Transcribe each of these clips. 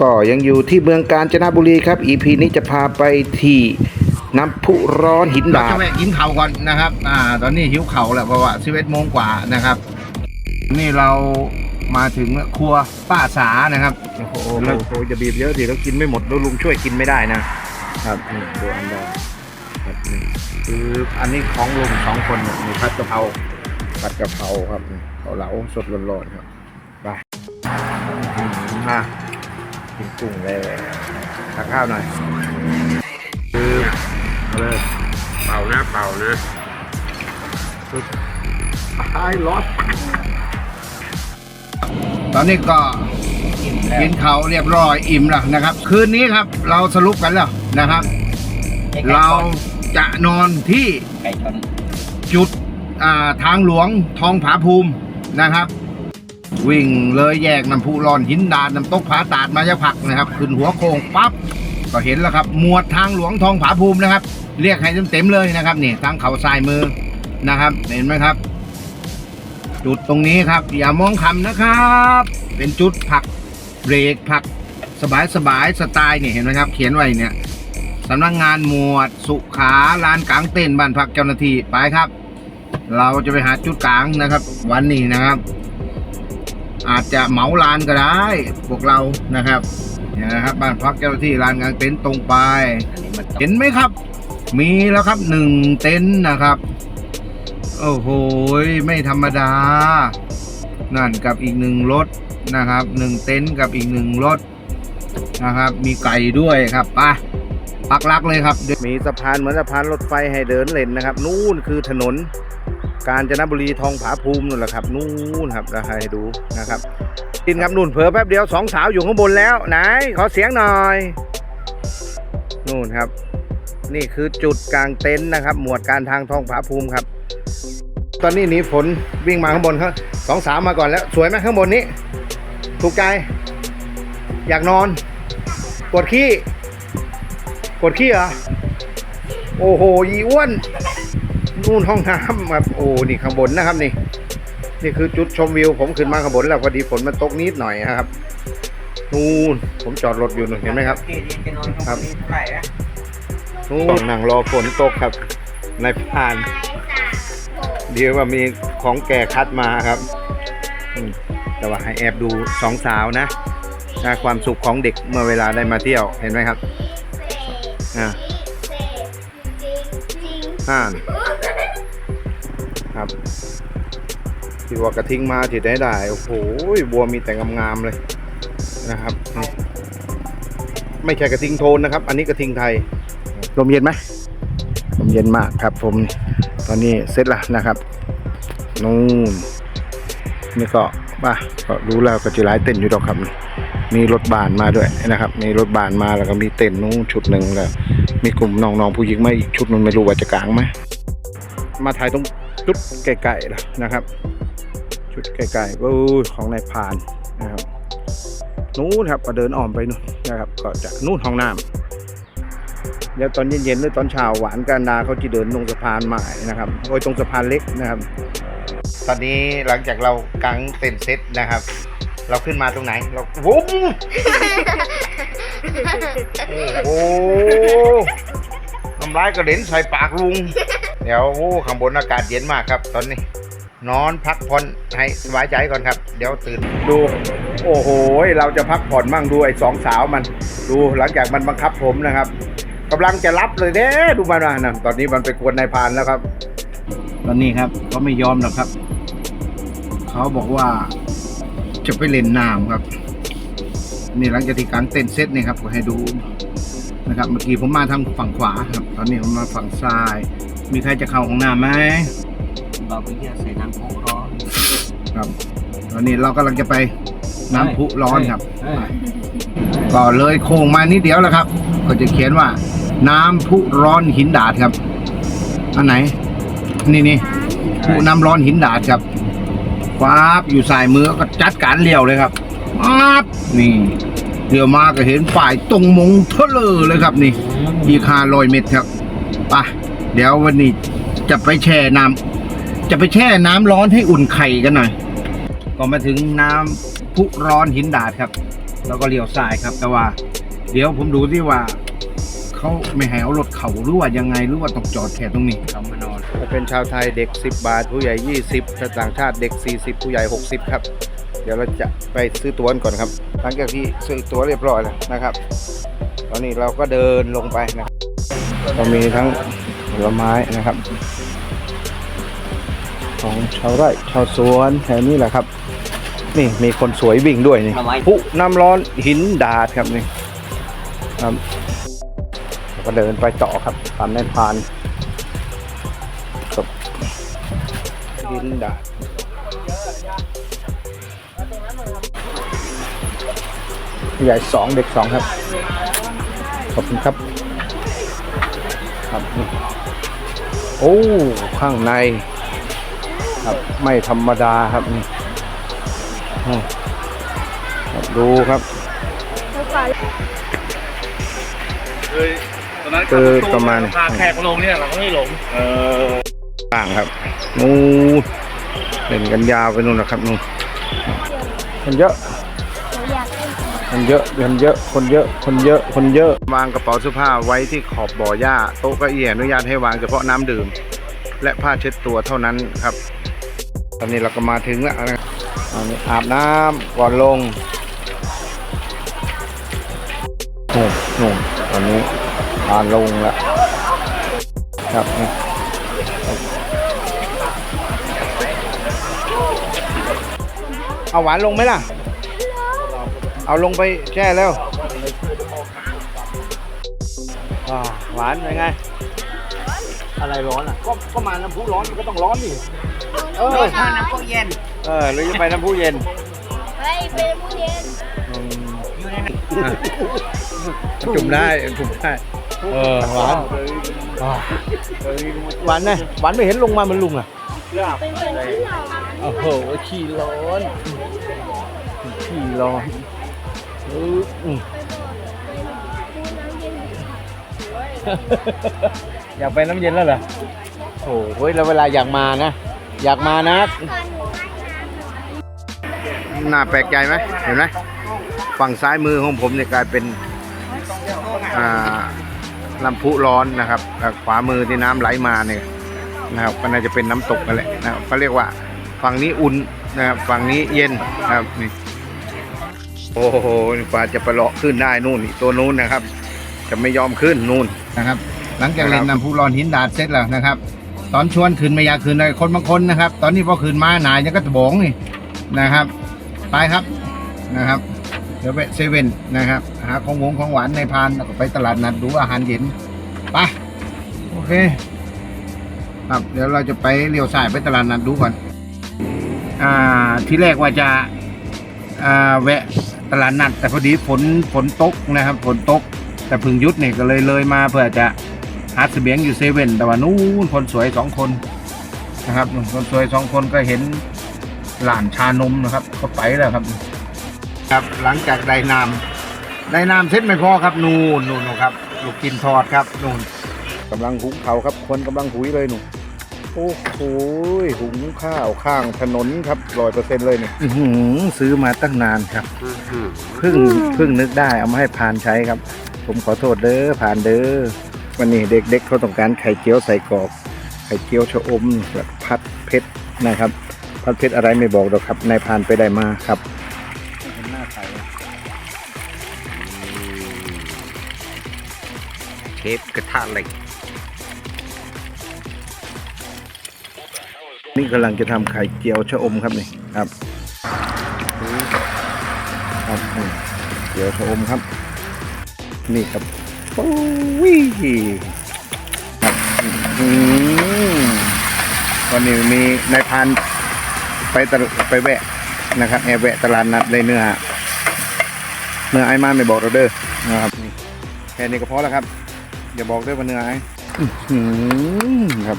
ก็ยังอยู่ที่เมืองกาญจนบุรีครับ EP นี้จะพาไปที่น้ำพุร้อนหินเราดาจะดแวะกินข้าวก่อนนะครับ อ่า ตอนนี้หิวเข่าวแล้วเพราะว่า11โมงกว่านะครับ นี่เรามาถึงครัวป้าสานะครับ โอ้โหโอ้โหจะบีบเยอะดิแล้วกินไม่หมดแล้วลุงช่วยกินไม่ได้นะครับนี่ดูอันดาครับนี่คืออันนี้ของลุงสองคนเนี่ยมีผัดกะเพราผัดกะเพราครับนี่เขาเหลาสดร้อนๆครับไปอืมมา กินกุ้งเลยตักข้าวหน่อยคือเอาเลยเป่านะเป่านะไอ้ร้อนตอนนี้ก็กินข้าวเรียบร้อยอิ่มแล้วนะครับ คืนนี้ครับเราสรุปกันแล้วนะครับ เราจะนอนที่จุดอ่าทางหลวงทองผาภูมินะครับ วิ่งเลยแยกน้ำพุร้อนหินดานน้ำตกผาตาดมาจะผักนะครับ ขึ้นหัวโค้งปั๊บก็เห็นแล้วครับ หมวดทางหลวงทองผาภูมินะครับ เรียกให้เต็มๆเลยนะครับนี่ทางเขาทรายมือนะครับ เห็นไหมครับ จุดตรงนี้ครับ อย่ามองคำนะครับ เป็นจุดผักเบรกผักสบายสบายสไตล์นี่เห็นไหมครับ เขียนไว้เนี่ยสำนักงงานหมวดสุขาลานกลางเต้นบ้านพักเจ้าหน้าที่ไปครับ เราจะไปหาจุดกลางนะครับ วันนี้นะครับ อาจจะเหมาลานก็ได้พวกเรานะครับเนี่ยนะครับบ้านพักเจ้าหน้าที่ลานกลางเต็นท์ตรงไปเห็นไหมครับ มีแล้วครับหนึ่งเต็นท์นะครับ โอ้โหไม่ธรรมดา นั่นกับอีกหนึ่งรถนะครับหนึ่งเต็นท์กับอีกหนึ่งรถนะครับ มีไก่ด้วยครับไปปักลักเลยครับ มีสะพานเหมือนสะพานรถไฟให้เดินเล่นนะครับ นู่นคือถนน กาญจนบุรีทองผาภูมินั่นแหละครับนู่นครับเราให้ดูนะครับกินครับนู่นเผลอแป๊บเดียวสองสาวอยู่ข้างบนแล้วไหนขอเสียงหน่อยนู่นครับ นี่คือจุดกลางเต็นท์นะครับ หมวดการทางทองผาภูมิครับ ตอนนี้หนีฝนวิ่งมาข้างบนครับสองสาวมาก่อนแล้ว สวยไหมข้างบนนี้ ถูกใจอยากนอนปวดขี้ปวดขี้เหรอโอ้โหยีอ้วน นู่นห้องน้ำครับโอ้นี่ข้างบนนะครับนี่ นี่คือจุดชมวิว ผมขึ้นมาข้างบนแล้วพอดีฝนมันตกนิดหน่อยนะครับ นู่นผมจอดรถอยู่นู่นเห็นไหมครับ ครับ นู่นนั่งรอฝนตกครับ ในพาน เดี๋ยวว่ามีของแก่คัดมาครับอืมแต่ว่าให้แอบดูสองสาวนะนะความสุขของเด็กเมื่อเวลาได้มาเที่ยวเห็นไหมครับอ่าอ่า ที่ว่ากระทิงมาที่ได้ได้โอ้โหบัวมีแต่งามๆเลยนะครับนี่ไม่ใช่กระทิงโทนนะครับ อันนี้กระทิงไทยลมเย็นไหมลมเย็นมากครับ ผมตอนนี้เสร็จแล้วนะครับนู่นนี่ก็ป่ะก็รู้แล้วก็จะหลายเต้นอยู่ดอกครับ มีรถบานมาด้วยนะครับ มีรถบานมาแล้วก็มีเต็นท์นู้นชุดหนึ่งแล้ว มีกลุ่มน้องๆผู้หญิงมาอีกชุดหนึงไม่รู้ว่าจะกลางไหมมาถ่ายตรงจุดไกลๆแล้วนะครับ ชุดไกลๆโอ้ยของนายพานนะครับนู้นครับก็เดินอ้อมไปนู่นนะครับ ก็จากนู่นห้องน้ำเดี๋ยวตอนเย็นๆหรือตอนเช้าหวานกันดาเขาจะเดินลงสะพานใหม่นะครับโอ้ยตรงสะพานเล็กนะครับ ตอนนี้หลังจากเรากางเต็นเซ็ตนะครับ เราขึ้นมาตรงไหนเราวุ้มโอ้น้ำลายกระเด็นใส่ปากลุง เดี๋ยวโอ้ข้างบนอากาศเย็นมากครับ ตอนนี้ นอนพักผ่อนให้สบายใจก่อนครับ เดี๋ยวตื่นดู โอ้โห เราจะพักผ่อนมั่งดูไอ้สองสาวมัน ดูหลังจากมันบังคับผมนะครับกำลังจะรับเลยเด้ดูมันนะนะตอนนี้มันไปกวนนายพรานแล้วครับ ตอนนี้ครับเขาไม่ยอมหรอกครับ เขาบอกว่าจะไปเล่นน้ำครับ นี่หลังจากที่กางเต้นท์เซตนี่ครับก็ให้ดูนะครับเมื่อกี้ผมมาทางฝั่งขวาครับ ตอนนี้ผมมาฝั่งซ้าย มีใครจะเข้าห้องน้ำไหม เราไปเที่ยวใส่น้ำพุร้อน ครับตอนนี้เรากำลังจะไปน้ำพุร้อนครับเอ้ยก็เลยโค้งมานิดเดียวแล้วครับ ก็จะเขียนว่า น้ำพุร้อนหินดาดครับ อันไหน นี่นี่พุน้ำร้อนหินดาดครับฟ้าบอยู่สายมือก็จัดการเลี้ยวเลยครับปั๊บนี่เดี๋ยวมาก็เห็นฝ่ายตรงมงเทะเลอเลยครับนี่ อีกห้าร้อยเมตรครับไปเดี๋ยววันนี้จะไปแช่น้ำ จะไปแช่น้ำร้อนให้อุ่นไข่กันหน่อยก็มาถึงน้ำพุร้อนหินดาดครับ แล้วก็เลี้ยวซ้ายครับ แต่ว่า เดี๋ยวผมดูที่ว่าเขาไม่ให้เอารถเขาหรือว่ายังไงหรือว่าต้องจอดแค่ตรงนี้เขามานอนถ้าเป็นชาวไทยเด็ก 10 บาท ผู้ใหญ่ 20ถ้าต่างชาติเด็ก 40 ผู้ใหญ่ 60 ครับ เดี๋ยวเราจะไปซื้อตั๋วก่อนครับ หลังจากที่ซื้อตั๋วเรียบร้อยแล้วนะครับ ตอนนี้เราก็เดินลงไปนะครับก็มีทั้งผลไม้นะครับ ของชาวไร่ชาวสวนแถวนี้แหละครับ นี่มีคนสวยวิ่งด้วยนี่ทำไม ผู้น้ำร้อนหินดาดครับนี่ครับแล้วก็เดินไปต่อครับตามแนวพานกับหินดาดผู้ใหญ่สองเด็กสองครับ ขอบคุณครับ ครับนี่โอ้ ข้างใน ครับ ไม่ธรรมดาครับนี่อืมครับดูครับคือประมาณพาแขกมาลงเนี่ยเราก็ไม่หลงต่างครับนู่นเล่นกันยาวไปนู่นนะครับนู่นคนเยอะคนเยอะคนเยอะ คนเยอะ คนเยอะ คนเยอะ วางกระเป๋าเสื้อผ้าไว้ที่ขอบบ่อหญ้า โต๊ะเก้าอี้อนุญาตให้วางเฉพาะน้ำดื่ม และผ้าเช็ดตัวเท่านั้นครับ ตอนนี้เราก็มาถึงแล้วนะครับอันนี้อาบน้ำก่อนลงโน่นโน่นตอนนี้ทานลงแล้วครับนี่เอาหวานลงไหมล่ะ เอาลงไปแช่แล้ว หวานเป็นไง อะไรร้อนอะ ก็ก็มาน้ำพุร้อนมันก็ต้องร้อนดิ เออถ้าน้ำก็เย็น เออหรือจะไปน้ำพุเย็นเฮ้ยเป็นผู้เย็นอืมอยู่ในนั้นจุ่มได้จุ่มได้ เออหวานอ่าหวานไงหวานไม่เห็นลงมาเหมันลุงอะเป็นคนที่หล่อโอ้โหขี้ร้อนขี้ร้อนเอออืมอยากไปน้ำเย็นแล้วเหรอโอ้โหแล้วเวลาอยากมานะ อยากมานะน่าแปลกใจไหมเห็นไหมฝั่งซ้ายมือของผมเนี่ยกลายเป็นลำพุร้อนนะครับขวามือที่น้ำไหลมาเนี่ยนะครับก็น่าจะเป็นน้ำตกกันแหละนะครับก็เรียกว่าฝั่งนี้อุ่นนะครับฝั่งนี้เย็นนะครับนี่โอ้โหกว่าจะประเลาะขึ้นได้นู่นตัวนู้นนะครับ จะไม่ยอมขึ้นนู่นนะครับ หลังจากเล่นครับน้ำพุร้อนหินดาดเสร็จแล้วนะครับ ตอนชวนขึ้นไม่อยากขึ้นเลยคนบางคนนะครับ ตอนนี้พอขึ้นมาหนายยังก็จะบองนี่นะครับ ไปครับนะครับ เดี๋ยวไปเซเว่นนะครับ หาของหวงของหวานในพานแล้วก็ไปตลาดนัดดูอาหารเย็นไปโอเค ครับเดี๋ยวเราจะไปเลี้ยวซ้ายไปตลาดนัดดูก่อนอ่าที่แรกว่าจะอ่าแวะตลาดนัดแต่พอดีฝนฝนตกนะครับ ฝนตกแต่พึ่งยุดเนี่ยก็เลยเลยมาเพื่อจะ หาเสบียงอยู่เซเว่นแต่ว่านู้นคนสวยสองคนนะครับนู่นคนสวยสองคนก็เห็นหลานชานมนะครับก็ไปแล้วครับ ครับหลังจากได้น้ำได้น้ำเสร็จไม่พอครับ นู่นนู่นนู่นครับลูกกินทอดครับนู่นกำลังหุงเขาวครับ คนกำลังหุยเลยหนูโอ้โหหุงข้าวข้างถนนครับร้อยเปอร์เซ็นต์เลยนี่อื้อหือซื้อมาตั้งนานครับเพิ่งเพิ่งนึกได้เอามาให้พานใช้ครับ ผมขอโทษเด้อพานเด้อ วันนี้เด็กๆเขาต้องการไข่เจียวใส่กรอกไข่เจียวชะอมแบบพัดเพชรนะครับ พัดเพชรอะไรไม่บอกหรอกครับนายพานไปได้มาครับหน้าไข่เชฟกระทะเหล็กนี่กำลังจะทำไข่เจียวชะอมครับนี่ครับครับนี่เจียวชะอมครับ นี่ครับ โอ้ยวันนี้มีนายพรานไปตลไปแวะนะครับแอบแวะตลาดนัดได้เนื้อเนื้อไอ้มาไม่บอกเราเด้อนะครับนี่แค่นี้ก็พอแล้วครับอย่าบอกเด้อว่าเนื้อไอ้อื้อหือครับ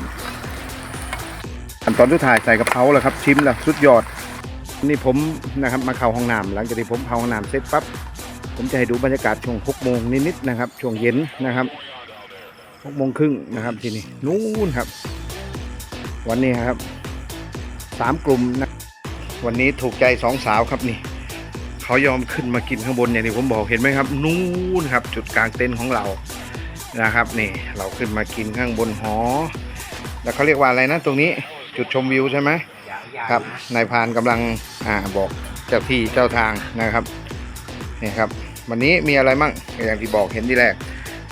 ขั้นตอนที่ถ่ายใส่กระเพราแล้วครับ ชิมแล้วสุดยอด นี่ผมนะครับ มาเข้าห้องน้ำหลังจากที่ผมเข้าห้องน้ำเสร็จปั๊บ ผมจะให้ดูบรรยากาศช่วง6โมงนิดๆนะครับ ช่วงเย็นนะครับ6โมงครึ่งนะครับที่นี่นู่นครับ วันนี้ครับสามกลุ่มนะวันนี้ถูกใจสองสาวครับนี่เขายอมขึ้นมากินข้างบนอย่างที่ผมบอกเห็นไหมครับ นู่นครับ จุดกลางเต็นท์ของเรานะครับนี่เราขึ้นมากินข้างบนหอ แล้วเขาเรียกว่าอะไรนะตรงนี้จุดชมวิวใช่ไหมครับนายพานกำลังอ่าบอกเจ้าที่เจ้าทางนะครับนี่ครับ วันนี้มีอะไรมั่งอย่างที่บอกเห็นที่แรก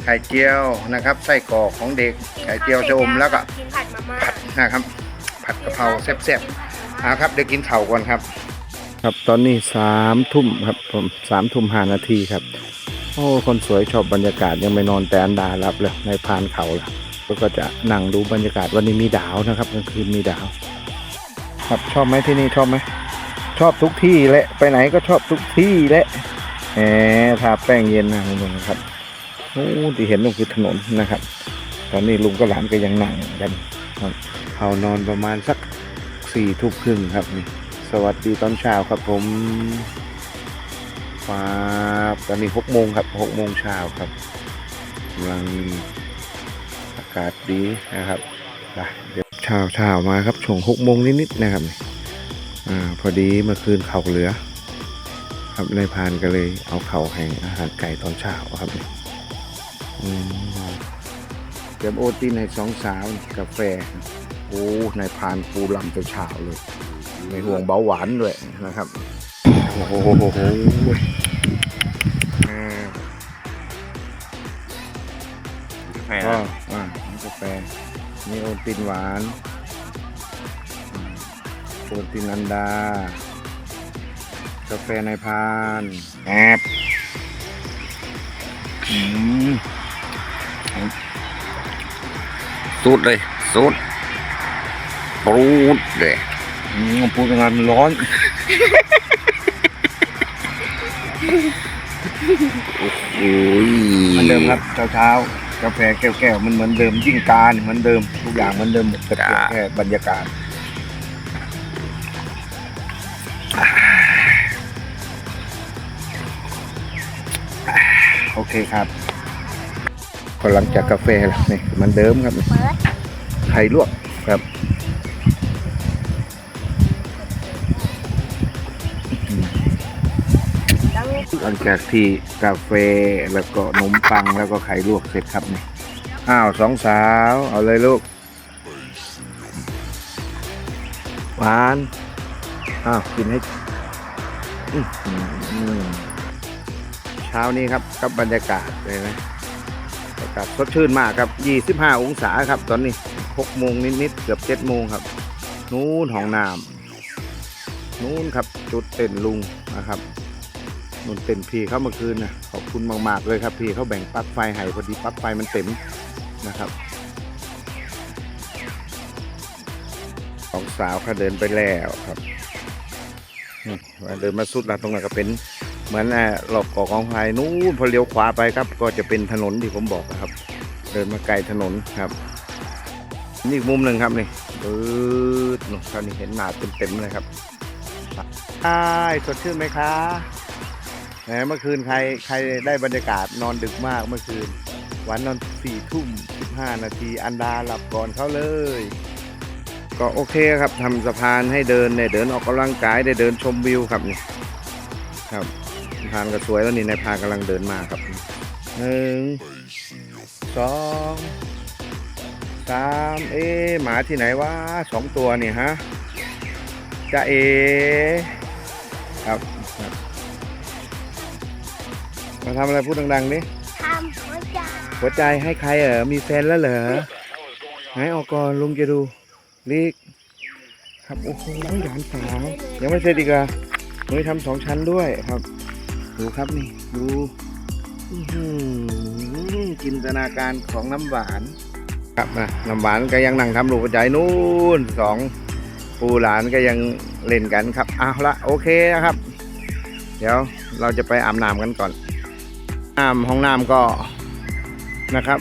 ไข่เจียวนะครับไส้กรอกของเด็กไข่เจียวชะอมแล้วก็กินผัดมาม่าผัดนะครับ ผัดกะเพราแซ่บๆอ่าครับเดี๋ยวกินเข่าวก่อนครับ ครับตอนนี้สามทุ่มครับผมสามทุ่มห้านาทีครับ โอ้คนสวยชอบบรรยากาศยังไม่นอนแต่อันดารับเลยในพานเขาละแล้วก็จะนั่งดูบรรยากาศวันนี้มีดาวนะครับกลางคืนมีดาว ครับชอบไหมที่นี่ชอบไหมชอบทุกที่แหละไปไหนก็ชอบทุกที่แหละ แหมทาแป้งเย็นนะลุงครับโอ้ที่เห็นนั่นคือถนนนะครับ ตอนนี้ลุงกับหลานก็ยังนั่งกันครับเขานอนประมาณสักสี่ทุ่มครึ่งครับนี่สวัสดีตอนเช้าครับผมฟ้าตอนนี้หกโมงครับหกโมงเช้าครับกำลังอากาศดีนะครับเดี๋ยวเช้าเช้ามาครับช่วงหกโมงนิดๆนะครับอ่าพอดีเมื่อคืนเขาเหลือ ครับนายพานก็เลยเอาเข่าให้อาหารไก่ตอนเช้าครับเตรียมโอตีนให้สองสาวกาแฟโอ้นายพานปูลำแต่เช้าเลยไม่ห่วงเบาหวานด้วยนะครับโอ้โหอ่าก็อ่านี่กาแฟนี่โอตินหวานโอตินอันดา กาแฟนายพรานแอบอืมสูดเลยสูดปรูดเลยอืมพูดงานมันร้อนโอ้ยเหมือนเดิมครับเช้าเช้าๆกาแฟแก้วแก้วๆมันเหมือนเดิมยิ่งการเหมือนเดิมทุกอย่างเหมือนเดิมแต่เปลี่ยนแค่บรรยากาศ คครับพอหลังจากกาแฟแล้วนี่มันเดิมครับไข่ลวกครับหลังจากที่กาแฟแล้วก็นมปังแล้วก็ไข่ลวกเสร็จครับนี่อ้าวสองสาวเอาเลยลูกหวานอ้าวกินให้อื้อหือเช้านี้ครับกับบรรยากาศเลยนะบรรยากาศสดชื่นมากครับ 25 องศาครับ ตอนนี้ 6 โมงนิดๆเกือบ 7 โมงครับ นู้นห้องน้ำนู้นครับจุดเต้นลุงนะครับนู่นเต้นพี่เขาเมื่อคืนนะขอบคุณมากๆเลยครับพี่เขาแบ่งปลั๊กไฟให้พอดีปลั๊กไฟมันเต็มนะครับสองสาวเขาเดินไปแล้วครับมาเดินมาสุดแล้วตรงนั้นก็เป็น เหมือนอ่าหลอกก่อของไฟนู้นพอเลี้ยวขวาไปครับ ก็จะเป็นถนนที่ผมบอกนะครับ เดินมาไกลถนนครับ นี่มุมหนึ่งครับนี่ปื๊ดนู่นครานี้เห็นหนาเต็มๆเลยครับใช่สดชื่นไหมคะแหมเมื่อคืนใครใครได้บรรยากาศนอนดึกมากเมื่อคืน วันนอนสี่ทุ่มสิบห้านาทีอันดาหลับก่อนเขาเลย ก็โอเคครับทำสะพานให้เดินเนี่ยเดินออกกำลังกายได้เดินชมวิวครับนี่ครับ พานก็สวยแล้วนี่นายพานกำลังเดินมาครับหนึ่งสองสามเอ๊ะหมาที่ไหนวะสองตัวนี่ฮะจะเอครับครับมาทำอะไรพูดดังๆดิทำหัวใจหัวใจให้ใครเหรอมีแฟนแล้วเหรอไหนออกก่อนลุงจะดูลีกครับโอ้โหหลานสาวยังไม่เสร็จอีกเหรอะหนูทำสองชั้นด้วยครับ ดูครับนี่ ดูจินตนาการของน้ำหวาน ครับนะน้ำหวานก็ยังนั่งทำลูกหัวใจนู่นสองปูหลานก็ยังเล่นกันครับเอาละโอเคนะครับ เดี๋ยวเราจะไปอาบน้ำกันก่อนน้ำห้องน้ำก็นะครับ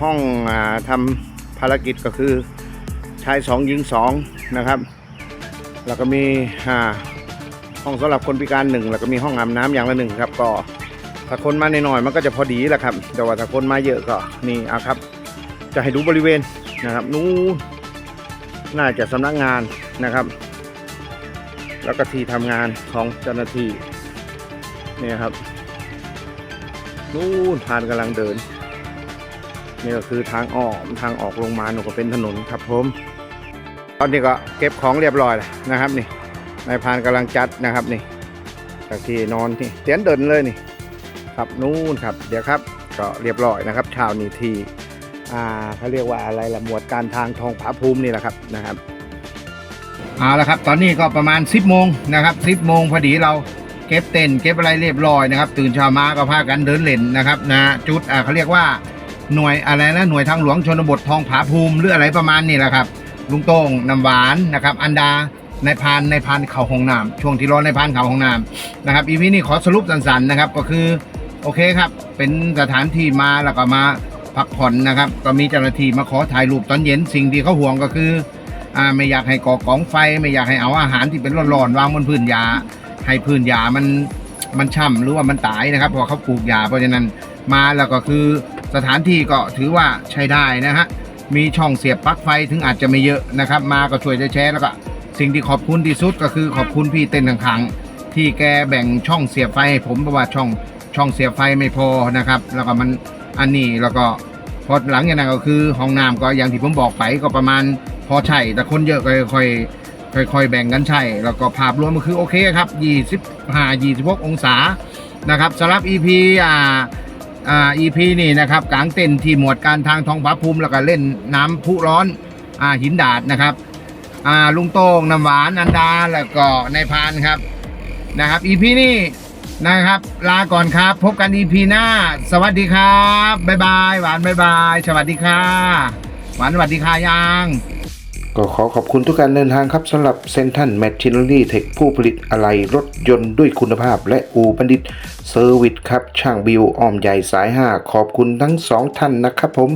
ห้องอทำภารกิจก็คือชายสองหญิงสองนะครับ แล้วก็มีอ่า ห้องสำหรับคนพิการหนึ่งแล้วก็มีห้องอาบน้ำอย่างละหนึ่งครับ ก็ถ้าคนมาหน่อยๆมันก็จะพอดีแหละครับ แต่ว่าถ้าคนมาเยอะก็นี่เอาครับ จะให้ดูบริเวณนะครับ นู้นน่าจะสำนักงานนะครับ แล้วก็ที่ทำงานของเจ้าหน้าที่นี่ครับนู่นพานกำลังเดินนี่ก็คือทางออกทางออกลงมาหนูก็เป็นถนนครับผมตอนนี้ก็เก็บของเรียบร้อยแล้วนะครับนี่ นายพานกำลังจัดนะครับนี่จากที่นอนที่เตียนเดินเลยนี่ ครับนู่นครับ เดี๋ยวครับ ก็เรียบร้อยนะครับชาวนีทีอ่าเขาเรียกว่าอะไรละหมวดการทางทองผาภูมินี่แหละครับนะครับเอาละครับ ตอนนี้ก็ประมาณ 10โมงนะครับ10โมงพอดีเราเก็บเต็นเก็บอะไรเรียบร้อยนะครับ ตื่นเช้ามาก็พากันเดินเล่นนะครับนะจุดอ่าเขาเรียกว่าหน่วยอะไรนะหน่วยทางหลวงชนบททองผาภูมิหรืออะไรประมาณนี้แหละครับลุงโต้งน้ำหวานนะครับ อันดา ในพานในพานเขาห้องน้ำช่วงที่รอนพานเขาห้องน้ำนะครับอีพีนี้ขอสรุปสั้นๆนะครับก็คือโอเคครับ เป็นสถานที่มาแล้วก็มาพักผ่อนนะครับ ก็มีเจ้าหน้าที่มาขอถ่ายรูปตอนเย็นสิ่งที่เขาห่วงก็คืออ่าไม่อยากให้ก่อกองไฟ ไม่อยากให้เอาอาหารที่เป็นร้อนๆวางบนพื้นหญ้าให้พื้นหญ้ามันมันช่ำหรือว่ามันตายนะครับเพราะเขาปลูกหญ้าเพราะฉะนั้นมาแล้วก็คือสถานที่ก็ถือว่าใช้ได้นะฮะมีช่องเสียบปลั๊กไฟถึงอาจจะไม่เยอะนะครับ มาก็ช่วยแชร์แล้วก็ สิ่งที่ขอบคุณที่สุดก็คือขอบคุณพี่เต้นข้างที่แกแบ่งช่องเสียบไฟให้ผมเพราะว่าช่องช่องเสียบไฟไม่พอนะครับ แล้วก็มันอันนี้แล้วก็พอหลังจากนั้นก็คือห้องน้ำก็อย่างที่ผมบอกไปก็ประมาณพอใช่แต่คนเยอะก็ค่อยค่อยค่อยๆแบ่งกันใช่แล้วก็ภาพรวมก็คือโอเคครับ25 26 องศานะครับสำหรับ EP อ่าอ่า EP นี่นะครับกลางเต็นที่หมวดการทางทองผาภูมิแล้วก็เล่นน้ำพุร้อนอ่าหินดาดนะครับ อ่าลุงโต้งน้ำหวานอันดาแล้วก็นายพานครับนะครับ EP นี่นะครับ ลาก่อนครับ พบกัน EP หน้า สวัสดีครับบ๊ายบายหวานบ๊ายบายสวัสดีค่ะหวานสวัสดีค่ะยังก็ขอขอบคุณทุกการเดินทางครับสำหรับเซนทันแมชชีน n รี่เทคผู้ผลิตอะไหล่รถยนต์ด้วยคุณภาพ และอูบัณฑิตเซอร์วิสครับ ช่างบิวอ้อมใหญ่สาย 5 ขอบคุณทั้งสองท่านนะครับผม